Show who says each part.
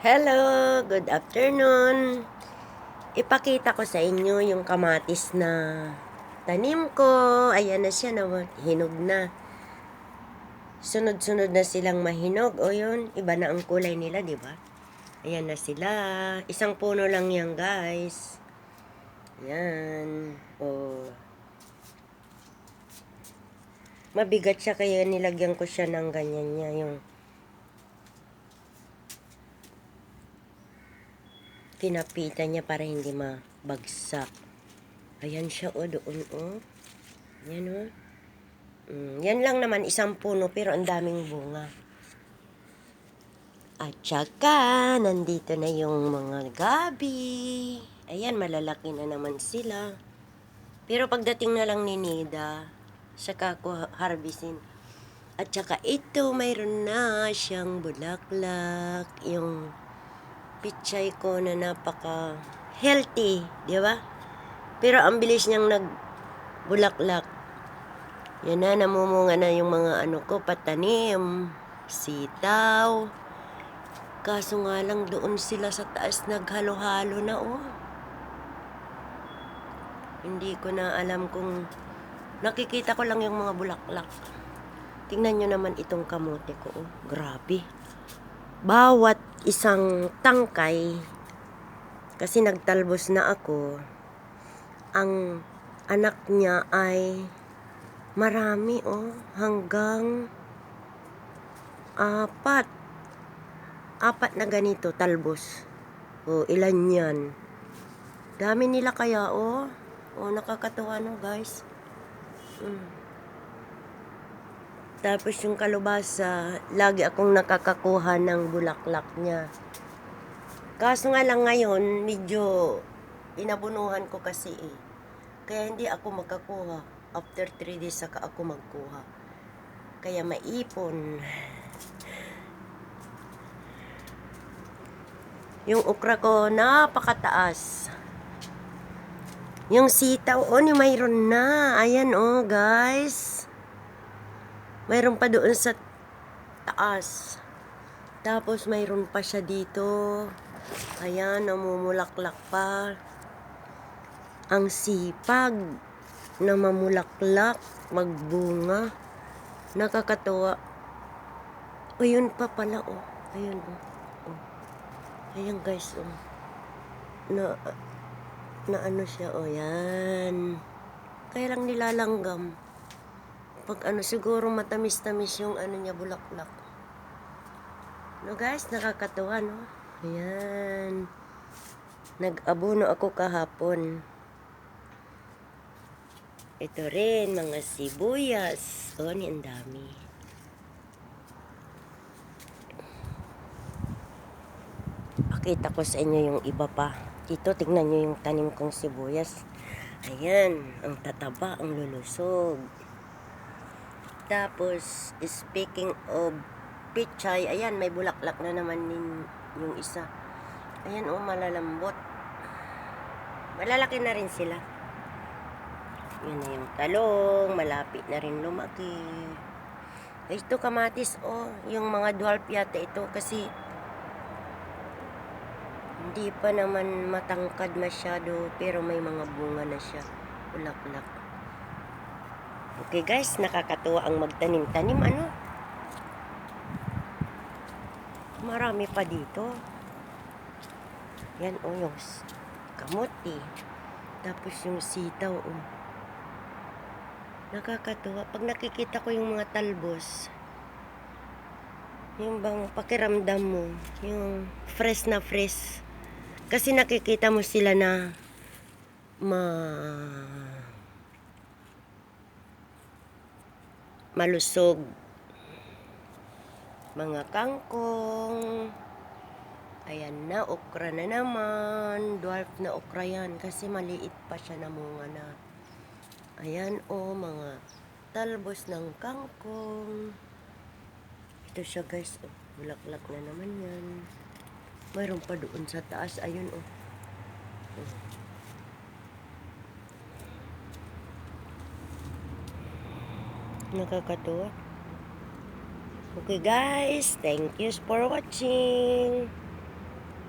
Speaker 1: Hello, good afternoon. Ipakita ko sa inyo yung kamatis na tanim ko. Ayan na siya, na hinog na. Sunod-sunod na silang mahinog. O yun, iba na ang kulay nila, di ba? Ayan na sila. Isang puno lang yan, guys. Ayan. O. Mabigat siya kaya nilagyan ko siya ng ganyan niya. Yung kinapitan niya para hindi mabagsak. Ayan siya o doon o. Yan o. Mm, yan lang naman isang puno pero ang daming bunga. At saka, nandito na yung mga gabi. Ayan, malalaki na naman sila. Pero pagdating na lang ni Nida, saka ko harvestin. At saka ito, mayroon na siyang bulaklak. Yung pichay ko na napaka healthy, di ba? Pero ang bilis niyang nagbulaklak. Yan na, namumunga na yung mga ano ko, patanim, sitaw. Kaso nga lang doon sila sa taas naghalo-halo na, oh. Hindi ko na alam kung nakikita ko lang yung mga bulaklak. Tingnan nyo naman itong kamote ko, oh. Grabe bawat isang tangkay, kasi nagtalbos na ako, ang anak niya ay marami oh, hanggang apat. Apat na ganito, talbos. O, ilan yan? Dami nila kaya, oh. Oh, nakakatuwa no, guys. Mm. Tapos yung kalubasa, lagi akong nakakakuha ng bulaklak niya. Kaso nga lang ngayon, medyo inabunuhan ko kasi eh. Kaya hindi ako makakuha. After 3 days saka ako magkuha. Kaya maipon. Yung okra ko, napakataas. Yung sitaw, oh, ni mayroon na. Ayan, oh, guys. Mayroon pa doon sa taas. Tapos mayroon pa siya dito. Ayan, namumulaklak pa. Ang sipag na mamulaklak, magbunga. Nakakatuwa. O, yun pa pala, oh. Ayun, oh. oh. Ayan, guys, oh. Na, na ano siya, oh, yan. Kaya lang nilalanggam pag ano siguro matamis-tamis yung ano niya bulaklak. No guys, nakakatuwa no. Ayan. Nag-abono ako kahapon. Ito rin, mga sibuyas. O, ni ang dami. Pakita ko sa inyo yung iba pa. Ito, tingnan nyo yung tanim kong sibuyas. Ayan, ang tataba, ang lulusog. Tapos, speaking of pichay, ayan, may bulaklak na naman din yung isa. Ayan, oh, malalambot. Malalaki na rin sila. Yan na yung talong, malapit na rin lumaki. Ito kamatis, oh, yung mga dwarf yata ito kasi hindi pa naman matangkad masyado pero may mga bunga na siya. Bulaklak. Okay guys, nakakatuwa ang magtanim-tanim ano. Marami pa dito. Yan o oh, yung s- kamote. Tapos yung sitaw o. Oh. Nakakatuwa. Pag nakikita ko yung mga talbos, yung bang pakiramdam mo, yung fresh na fresh. Kasi nakikita mo sila na ma malusog. Mga kangkong. Ayan na, okra na naman. Dwarf na okra yan kasi maliit pa siya na munga na. Ayan o, oh, mga talbos ng kangkong. Ito siya guys, oh, bulaklak na naman yan. Mayroon pa doon sa taas, ayun oh. oh. Nakakatuwa. Okay guys, thank you for watching.